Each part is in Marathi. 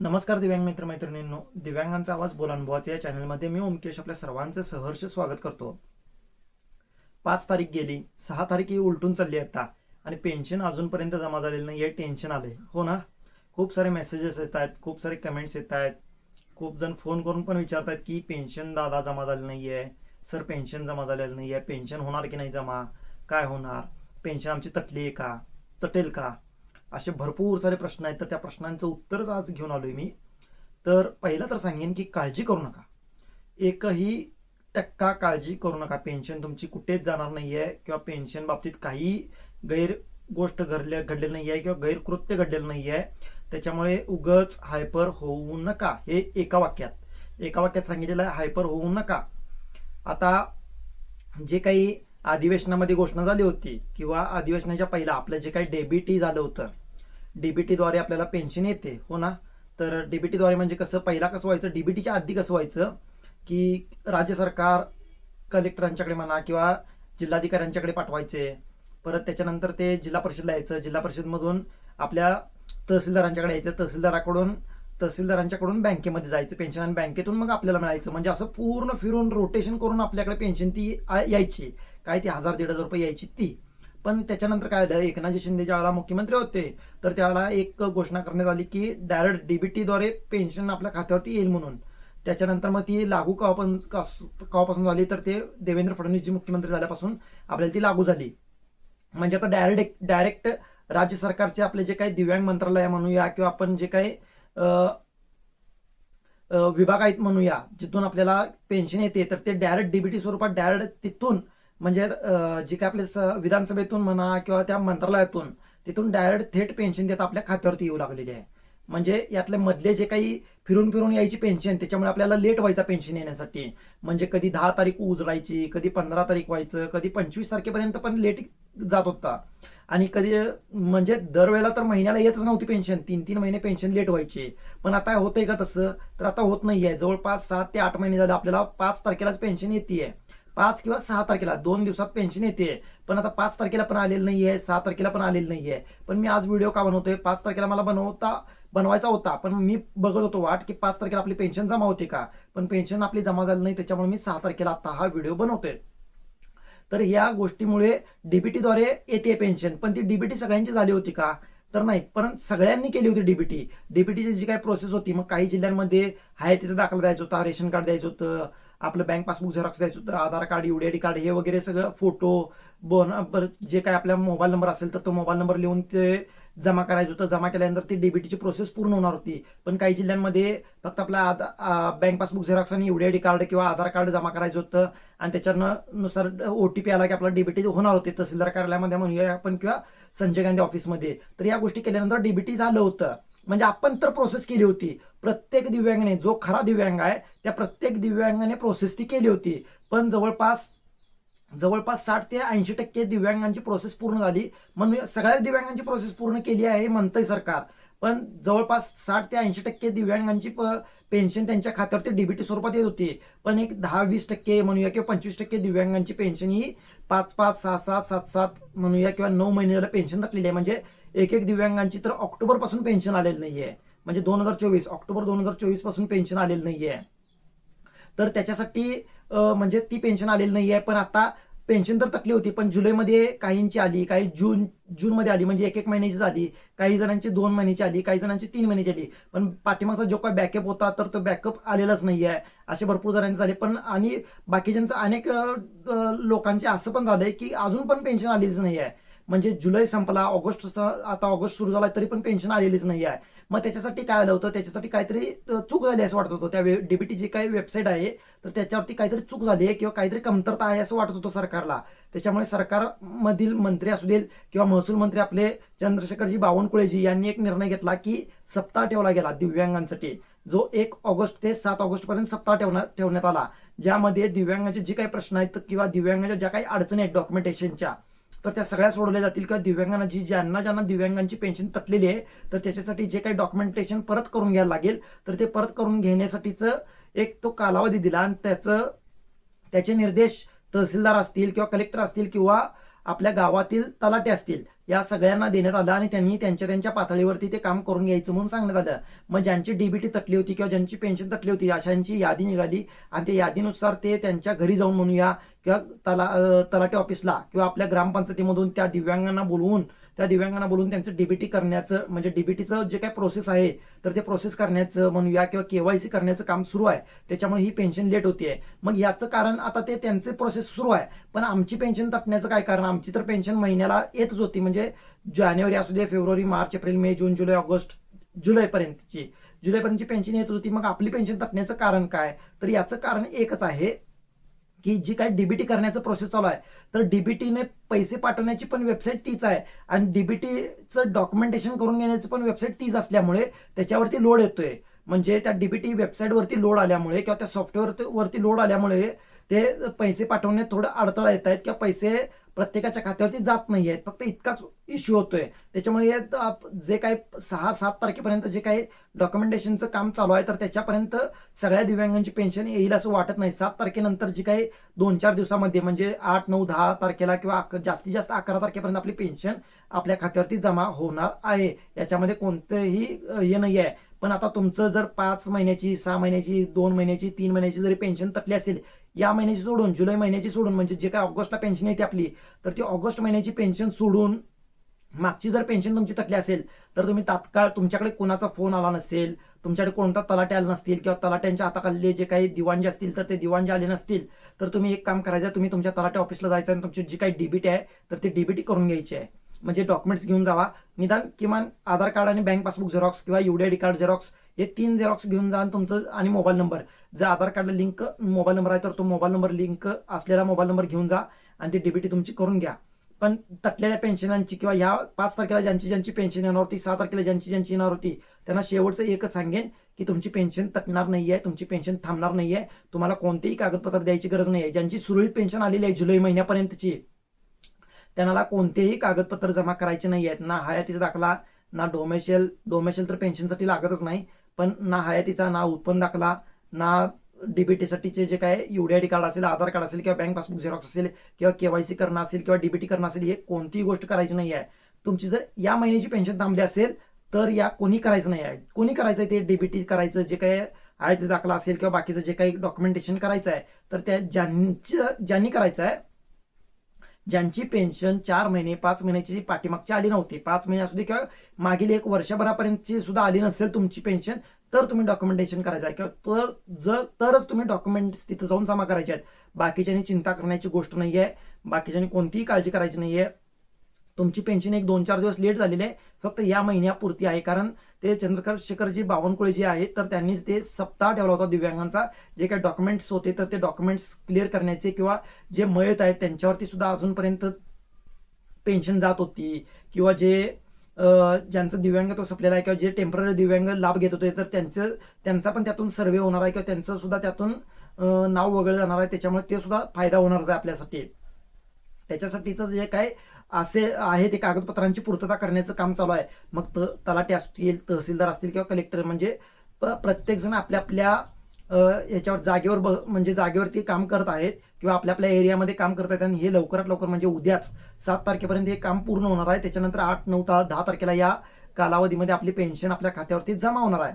नमस्कार दिव्यांग मित्र मैत्रिणींनो दिव्यांगांचा आवाज बोलानुभवाचे या चॅनलमध्ये मी ओमकेश आपल्या सर्वांचं सहर्ष स्वागत करतो. पाच तारीख गेली सहा तारीख ही उलटून चालली आता आणि पेन्शन अजूनपर्यंत जमा झालेलं नाही आहे टेन्शन आले हो ना? खूप सारे मेसेजेस येत आहेत खूप सारे कमेंट्स येत आहेत खूप जण फोन करून पण विचारत आहेत की पेन्शन दादा जमा झालं नाही आहे सर पेन्शन जमा झालेलं नाही आहे पेन्शन होणार की नाही जमा काय होणार पेन्शन आमची तटली आहे का तटेल का? असे भरपूर सारे प्रश्न आहेत. तर त्या प्रश्नांचं उत्तरच आज घेऊन आलोय मी. तर पहिला तर सांगेन की काळजी करू नका. एकही टक्का काळजी करू नका. पेन्शन तुमची कुठेच जाणार नाही आहे किंवा पेन्शन बाबतीत काही गैर गोष्ट घडले घडलेली नाही आहे किंवा गैरकृत्य घडलेलं नाही आहे त्याच्यामुळे उगच हायपर होऊ नका. हे एका वाक्यात. एका वाक्यात सांगितलेलं आहे हायपर होऊ नका. आता जे काही अधिवेशनामध्ये घोषणा झाली होती किंवा अधिवेशनाच्या पहिला आपलं जे काही डेबिटी झालं होतं डीबीटीद्वारे आपल्याला पेन्शन येते हो ना? तर डीबीटीद्वारे म्हणजे कसं पहिला कसं व्हायचं डीबीटीच्या आधी कसं व्हायचं की राज्य सरकार कलेक्टरांच्याकडे म्हणा किंवा जिल्हाधिकाऱ्यांच्याकडे पाठवायचे परत त्याच्यानंतर ते जिल्हा परिषदला यायचं जिल्हा परिषदमधून आपल्या तहसीलदारांच्याकडे यायचं तहसीलदाराकडून तहसीलदारांच्याकडून बँकेमध्ये जायचं पेन्शन आणि बँकेतून मग आपल्याला मिळायचं. म्हणजे असं पूर्ण फिरून रोटेशन करून आपल्याकडे पेन्शन ती यायची. काय ती हजार दीड हजार रुपये यायची ती. पण त्याच्यानंतर काय झालं एकनाथजी शिंदे ज्यावेळेला मुख्यमंत्री होते तर त्याला एक घोषणा करण्यात आली की डायरेक्ट डीबीटीद्वारे पेन्शन आपल्या खात्यावरती येईल म्हणून. त्याच्यानंतर मग ती लागू केव्हापासून कवापासून झाली तर ते देवेंद्र फडणवीस जी मुख्यमंत्री झाल्यापासून आपल्याला ती लागू झाली. म्हणजे आता डायरेक्ट डायरेक्ट राज्य सरकारचे आपले जे काही दिव्यांग मंत्रालय म्हणूया किंवा आपण जे काही विभाग आहेत म्हणूया जिथून आपल्याला पेन्शन येते तर ते डायरेक्ट डीबीटी स्वरूपात डायरेक्ट तिथून म्हणजे जे काही आपले विधानसभेतून म्हणा किंवा त्या मंत्रालयातून तिथून डायरेक्ट थेट पेन्शन देत आपल्या खात्यावरती येऊ लागलेली आहे. म्हणजे यातले मधले जे काही फिरून फिरून यायची पेन्शन त्याच्यामुळे आपल्याला लेट व्हायचा पेन्शन येण्यासाठी. म्हणजे कधी दहा तारीख उजळायची कधी पंधरा तारीख व्हायचं कधी पंचवीस तारखेपर्यंत पण लेट जात होता. आणि कधी म्हणजे दरवेळेला तर महिन्याला येतच नव्हती पेन्शन तीन तीन महिने पेन्शन लेट व्हायचे. पण आता होतंय का तसं? तर आता होत नाही आहे जवळपास सात ते आठ महिने झाले आपल्याला पाच तारखेलाच पेन्शन येते पाच किंवा सहा तारखेला दोन दिवसात पेन्शन येते पण आता पाच तारखेला पण आलेलं नाही आहे सहा तारखेला पण आलेलं नाही आहे पण मी आज व्हिडिओ का बनवतोय? पाच तारखेला मला बनवता बनवायचा होता. पण मी बघत होतो वाट की पाच तारखेला आपली पेन्शन जमा होते का? पण पेन्शन आपली जमा झाली नाही त्याच्यामुळे मी सहा तारखेला आता हा व्हिडिओ बनवतोय. तर या गोष्टीमुळे डीबीटीद्वारे येते पेन्शन पण ती डीबीटी सगळ्यांची झाली होती का? तर नाही. पण सगळ्यांनी केली होती डीबीटी डीबीटीची जी काही प्रोसेस होती मग काही जिल्ह्यांमध्ये हयातीचा दाखला द्यायचा होता रेशन कार्ड द्यायचं होतं आपलं बँक पासबुक झेरॉक्स द्यायचं होतं आधार कार्ड युडीआयडी कार्ड हे वगैरे सगळं फोटो बोन परत जे काय आपला मोबाईल नंबर असेल तर तो मोबाईल नंबर लिहून ते जमा करायचं होतं. जमा केल्यानंतर ती डीबीटीची प्रोसेस पूर्ण होणार होती. पण काही जिल्ह्यांमध्ये फक्त आपला बँक पासबुक झेरॉक्स आणि युडीआयडी कार्ड किंवा आधार कार्ड जमा करायचं होतं. आणि त्याच्यानं नुसार पी आला की आपला डीबीटी होणार होते. तहसीलदार कार्यालयामध्ये म्हणूया आपण किंवा संजय गांधी ऑफिसमध्ये तर या गोष्टी केल्यानंतर डीबीटी झालं होतं. म्हणजे आपण तर प्रोसेस केली होती. प्रत्येक दिव्यांगाने जो खरा दिव्यांग आहे त्या प्रत्येक दिव्यांगाने प्रोसेस ती केली होती. पण जवळपास जवळपास साठ ते ऐंशी टक्के दिव्यांगांची प्रोसेस पूर्ण झाली. म्हणून सगळ्या दिव्यांगांची प्रोसेस पूर्ण केली आहे हे म्हणतंय सरकार. पण जवळपास साठ ते ऐंशी टक्के दिव्यांगांची प- पेन्शन त्यांच्या खात्यावरती डीबीटी स्वरूपात येत होती. पण एक दहा वीस टक्के म्हणूया किंवा पंचवीस टक्के दिव्यांगांची पेन्शन ही पाच पाच सहा सात सात सात म्हणूया किंवा नऊ महिने झालं पेन्शन थकलेली आहे. म्हणजे एक एक दिव्यांगांची तर ऑक्टोबरपासून पेन्शन आलेलं नाहीये. म्हणजे दोन हजार चोवीस ऑक्टोबर दोन हजार चोवीसपासून पेन्शन आलेलं नाहीये. तर त्याच्यासाठी म्हणजे ती पेन्शन आलेली नाही आहे पण आता पेन्शन तर तकली होती पण जुलैमध्ये काहींची आली काही जून जूनमध्ये आली म्हणजे एक एक महिन्याची झाली काही जणांची दोन महिन्याची आली काही जणांची तीन महिन्याची आली. पण पाठीमागचा जो काही बॅकअप होता तर तो बॅकअप आलेलाच नाही आहे असे भरपूर जणांचे झाले पण आणि बाकीच्यांचं अनेक लोकांचे असं पण झालंय की अजून पण पेन्शन आलेलीच नाही आहे म्हणजे जुलै संपला ऑगस्ट आता ऑगस्ट सुरू झाला तरी पण पेन्शन आलेलीच नाही आहे. मग त्याच्यासाठी काय आलं होतं? त्याच्यासाठी काहीतरी चूक झाली असं वाटत होतं. त्या डीबीटी जी काही वेबसाईट आहे तर त्याच्यावरती काहीतरी चूक झाली आहे किंवा काहीतरी कमतरता आहे असं वाटत होतं सरकारला. त्याच्यामुळे सरकारमधील मंत्री असू देत किंवा महसूल मंत्री आपले चंद्रशेखरजी बावनकुळेजी यांनी एक निर्णय घेतला की सप्ताह ठेवला गेला दिव्यांगांसाठी. जो एक ऑगस्ट ते सात ऑगस्ट पर्यंत सप्ताह ठेवण्यात ठेवण्यात आला. ज्यामध्ये दिव्यांगाचे जे काही प्रश्न आहेत किंवा दिव्यांगाच्या ज्या काही अडचणी आहेत डॉक्युमेंटेशनच्या तर त्या सगळ्या सोडवल्या जातील. किंवा दिव्यांगांना जी ज्यांना ज्यांना दिव्यांगांची पेन्शन तटलेली आहे तर त्याच्यासाठी जे काही डॉक्युमेंटेशन परत करून घ्यायला लागेल. तर ते परत करून घेण्यासाठीचं एक तो कालावधी दिला आणि त्याचं त्याचे निर्देश तहसीलदार असतील किंवा कलेक्टर असतील किंवा आपल्या गावातील तलाटे असतील या सगळ्यांना देण्यात आलं आणि त्यांनी त्यांच्या त्यांच्या पातळीवरती ते काम करून घ्यायचं म्हणून सांगण्यात आलं. मग ज्यांची डीबीटी तटली होती किंवा ज्यांची पेन्शन तटली होती अशांची यादी निघाली. आणि त्या यादीनुसार ते त्यांच्या घरी जाऊन म्हणूया किंवा तला तलाठी ऑफिसला किंवा आपल्या ग्रामपंचायतीमधून त्या दिव्यांगांना बोलवून त्या दिव्यांगांना बोलून त्यांचं डीबीटी करण्याचं म्हणजे डीबीटीचं जे काही प्रोसेस आहे तर ते प्रोसेस करण्याचं म्हणूया किंवा केवायसी करण्याचं काम सुरू आहे. त्याच्यामुळे ही पेन्शन लेट होतीये मग याचं कारण आता ते त्यांचे प्रोसेस सुरू आहे. पण आमची पेन्शन तटण्याचं काय कारण? आमची तर पेन्शन महिन्याला येतच होती. म्हणजे जानेवारी असू दे फेब्रुवारी मार्च एप्रिल मे जून जुलै ऑगस्ट जुलैपर्यंतची. जुलैपर्यंतची पेन्शन येत होती. मग आपली पेन्शन तटण्याचं कारण काय? तर याचं कारण एकच आहे. की जी काय डीबीटी करण्याचं प्रोसेस चालू आहे. तर डीबीटीने पैसे पाठवण्याची पण वेबसाईट तीच आहे. आणि डीबीटीचं डॉक्युमेंटेशन करून घेण्याची पण वेबसाईट तीच असल्यामुळे त्याच्यावरती लोड येतोय. म्हणजे त्या डीबीटी वेबसाईटवरती लोड आल्यामुळे किंवा त्या सॉफ्टवेअर वरती लोड आल्यामुळे ते पैसे पाठवण्यात थोडं अडथळा येत आहेत किंवा पैसे प्रत्येकाच्या खात्यावरती जात नाही आहेत फक्त इतकाच इश्यू होतोय. त्याच्यामुळे हे जे काही सहा सात तारखेपर्यंत जे काही डॉक्युमेंटेशनचं काम चालू आहे तर त्याच्यापर्यंत सगळ्या दिव्यांगांची पेन्शन येईल असं वाटत नाही. सात तारखेनंतर जी काही दोन चार दिवसामध्ये म्हणजे आठ नऊ दहा तारखेला किंवा अक- जास्तीत जास्त अकरा तारखेपर्यंत आपली पेन्शन आपल्या खात्यावरती जमा होणार आहे. याच्यामध्ये कोणतंही हे नाही आहे पण आता तुमचं जर पाच महिन्याची सहा महिन्याची दोन महिन्याची तीन महिन्याची जरी पेन्शन तटली असेल या महिन्याची सोडून जुलै महिन्याची सोडून म्हणजे जे काय ऑगस्टला पेन्शन येते आपली तर ती ऑगस्ट महिन्याची पेन्शन सोडून मागची जर पेन्शन तुमची तकली असेल तर तुम्ही तात्काळ तुमच्याकडे कोणाचा फोन आला नसेल तुमच्याकडे कोणता तलाटे आले नसतील किंवा तलाट्यांच्या हाताखाली जे काही दिवाणजे असतील तर ते दिवाणजे आले नसतील तर तुम्ही एक काम करायचं तुम्ही तुमच्या तलाटे ऑफिसला जायचं आणि तुमची जी काही डीबीटी आहे तर ती डीबीटी करून घ्यायची आहे. म्हणजे डॉक्युमेंट्स घेऊन जावा. निदान किमान आधार कार्ड आणि बँक पासबुक झेरॉक्स किंवा युडीआयडी कार्ड झेरॉक्स हे तीन झेरॉक्स घेऊन जा आणि तुमचं आणि मोबाईल नंबर जर आधार कार्डला लिंक मोबाईल नंबर आहे तर तो मोबाईल नंबर लिंक असलेला मोबाईल नंबर घेऊन जा आणि ती डीबीटी तुमची करून घ्या. पण तटलेल्या पेन्शनांची किंवा ह्या पाच तारखेला ज्यांची ज्यांची पेन्शन येणार होती सहा तारखेला ज्यांची ज्यांची येणार होती त्यांना शेवटचं एकच सांगेन की तुमची पेन्शन तटणार आहे तुमची पेन्शन थांबणार नाही आहे तुम्हाला कोणतेही कागदपत्र द्यायची गरज नाही आहे ज्यांची सुरळीत पेन्शन आलेली आहे जुलै महिन्यापर्यंतची त्यांना कोणतेही कागदपत्र जमा करायचे नाही आहेत ना हयातीचा दाखला ना डोमेशियल डोमेशियल तर पेन्शनसाठी लागतच नाही. पण ना हयातीचा ना उत्पन्न दाखला ना डीबीटीसाठीचे जे काय युडीआयडी कार्ड असेल आधार कार्ड असेल किंवा बँक पासबुक झेरॉक्स असेल किंवा केवायसी करणं असेल किंवा डीबीटी करणं असेल हे कोणतीही गोष्ट करायची नाही आहे. तुमची जर या महिन्याची पेन्शन थांबली असेल तर या कोणी करायचं नाही आहे. कोणी करायचं आहे ते डीबीटी करायचं जे काही आहे ते दाखला असेल किंवा बाकीचं जे काही डॉक्युमेंटेशन करायचं आहे तर त्या ज्यांचं ज्यांनी करायचं आहे ज्यांची पेन्शन चार महिने पाच महिन्याची जी पाठीमागची आली नव्हती पाच महिने असू दे किंवा मागील एक वर्षभरापर्यंतची सुद्धा आली नसेल तुमची पेन्शन तर तुम्ही डॉक्युमेंटेशन करायचं आहे. किंवा तर जर तरच तुम्ही डॉक्युमेंट्स तिथं जाऊन जमा करायचे आहेत. बाकीच्यांनी चिंता करण्याची गोष्ट नाही आहे बाकीच्यांनी कोणतीही काळजी करायची नाही आहे तुमची पेन्शन एक दोन चार दिवस लेट झालेली आहे. फक्त या महिन्यापुरती आहे. कारण ते चंद्रशेखरजी बावनकुळे जे आहेत तर त्यांनीच ते सप्ताह ठेवला होता दिव्यांगांचा. जे काही डॉक्युमेंट्स होते तर ते डॉक्युमेंट्स क्लिअर करण्याचे किंवा जे मयत आहेत त्यांच्यावरती सुद्धा अजूनपर्यंत पेन्शन जात होती. किंवा जे अं, ज्यांचं दिव्यांगत्व संपलेलं आहे किंवा जे टेंपररी दिव्यांग लाभ घेत होते तर त्यांचं त्यांचा पण त्यातून सर्वे होणार आहे किंवा त्यांचं सुद्धा त्यातून नाव वगळलं जाणार आहे. त्याच्यामुळे ते सुद्धा फायदा होणारच आहे आपल्यासाठी. त्याच्यासाठीचं जे काय असे आहे ते कागदपत्रांची पूर्तता करण्याचं काम चालू आहे. मग त तलाटे असतील तहसीलदार असतील किंवा कलेक्टर म्हणजे प- प्रत्येकजण आपल्या आपल्या याच्यावर जागेवर ब म्हणजे जागेवरती काम करत आहेत किंवा आपल्या आपल्या एरियामध्ये काम करत आहेत. आणि हे लवकरात लवकर म्हणजे उद्याच सात तारखेपर्यंत हे काम पूर्ण होणार आहे. त्याच्यानंतर आठ नऊ ता दहा तारखेला या कालावधीमध्ये आपली पेन्शन आपल्या खात्यावरती जमा होणार आहे.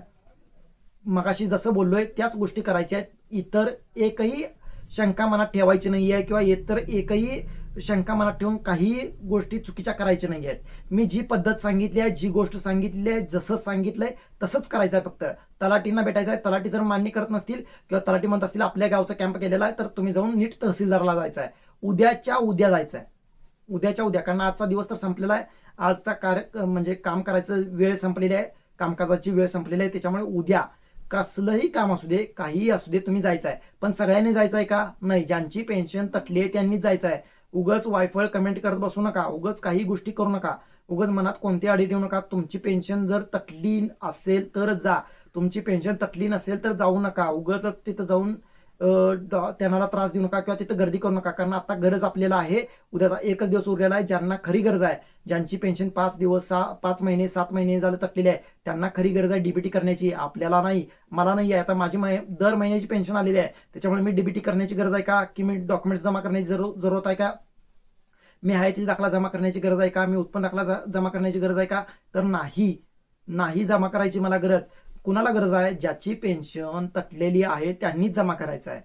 मगाशी जसं बोललोय त्याच गोष्टी करायच्या आहेत. इतर एकही शंका मनात ठेवायची नाही आहे किंवा इतर एकही शंका मनात ठेवून काही गोष्टी चुकीच्या करायच्या नाही आहेत. मी जी पद्धत सांगितली आहे जी गोष्ट सांगितली आहे जसं सांगितलंय तसंच करायचं आहे फक्त. तलाटींना भेटायचं आहे तलाटी जर मान्य करत नसतील किंवा तलाटी म्हणत असतील आपल्या गावचा कॅम्प केलेला आहे तर तुम्ही जाऊन नीट तहसीलदारला जायचं आहे. उद्याच्या उद्या जायचं आहे. उद्याच्या उद्या कारण आजचा दिवस तर संपलेला आहे. आजचा कार्य म्हणजे काम करायचं वेळ संपलेली आहे. कामकाजाची वेळ संपलेली आहे. त्याच्यामुळे उद्या कसलंही काम असू दे काहीही असू दे तुम्ही जायचं आहे. पण सगळ्यांनी जायचं आहे का? नाही. ज्यांची पेन्शन तटली आहे त्यांनी जायचं आहे. उगच वायफळ कमेंट करत बसू नका उगच काही गोष्टी करू नका उगच मनात कोणती अडी ठेवू नका तुमची पेन्शन जर तटली असेल तर जा तुमची पेन्शन तटली नसेल तर जाऊ नका उगच तिथं जाऊन त्यांना त्रास देऊ नका किंवा तिथं गर्दी करू नका. कारण आता गरज आपल्याला आहे. उद्याचा एकच दिवस उरलेला आहे ज्यांना खरी गरज आहे. ज्यांची पेन्शन पाच दिवस सहा पाच महिने सात महिने झालं तटलेली आहे त्यांना खरी गरज आहे डीबीटी करण्याची. आपल्याला नाही. मला नाही आहे. आता माझी मह- दर महिन्याची पेन्शन आलेली आहे. त्याच्यामुळे मी डीबीटी करण्याची गरज आहे का? की मी डॉक्युमेंट्स जमा करण्याची जरू- जरूरत आहे का? मी हयातीचा दाखला जमा करण्याची गरज आहे का? मी उत्पन्न दाखला जमा करण्याची गरज आहे का? तर नाही. नाही जमा करायची मला गरज. कुणाला गरज आहे? ज्याची पेन्शन तटलेली आहे त्यांनीच जमा करायचं आहे.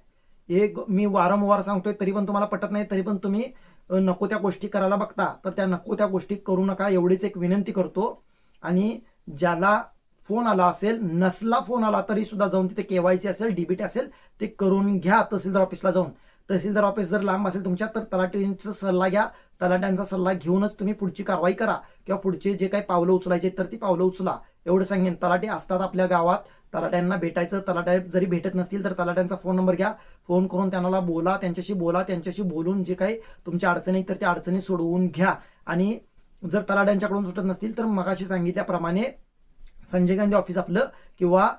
हे मी वारंवार सांगतोय तरी पण तुम्हाला पटत नाही तरी पण तुम्ही नको त्या गोष्टी करायला बघता. तर त्या नको त्या गोष्टी करू नका एवढीच एक विनंती करतो. आणि ज्याला फोन आला असेल नसला फोन आला तरी सुद्धा जाऊन तिथे केवायसी असेल डीबीटी असेल ते करून घ्या तहसीलदार ऑफिसला जाऊन. तहसीलदार ऑफिस जर लांब असेल तुमच्या तर तलाठींचा सल्ला घ्या. तलाट्यांचा सल्ला घेऊनच तुम्ही पुढची कारवाई करा. किंवा पुढचे जे काही पावलं उचलायचे तर ती पावलं उचला. एवढं सांगेन. तलाटे असतात आपल्या गावात. तलाट्यांना भेटायचं. तलाट्या जरी भेटत नसतील तर तलाट्यांचा फोन नंबर घ्या. फोन करून त्यांना बोला त्यांच्याशी बोला त्यांच्याशी बोलून जे काही तुमच्या अडचणी आहेत, तर त्या अडचणी सोडवून घ्या. आणि जर तलाट्यांच्याकडून सुटत नसतील तर मगाशी सांगितल्याप्रमाणे संजय गांधी ऑफिस आपलं किंवा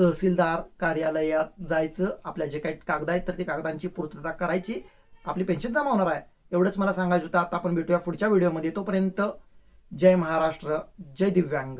तहसीलदार कार्यालयात जायचं. आपल्या जे काही कागद आहेत तर ते कागदांची पूर्तता करायची. आपली पेन्शन जमा होणार आहे. एवढंच मला सांगायचं होतं. आता आपण भेटूया पुढच्या व्हिडिओमध्ये तोपर्यंत जय महाराष्ट्र जय दिव्यांग.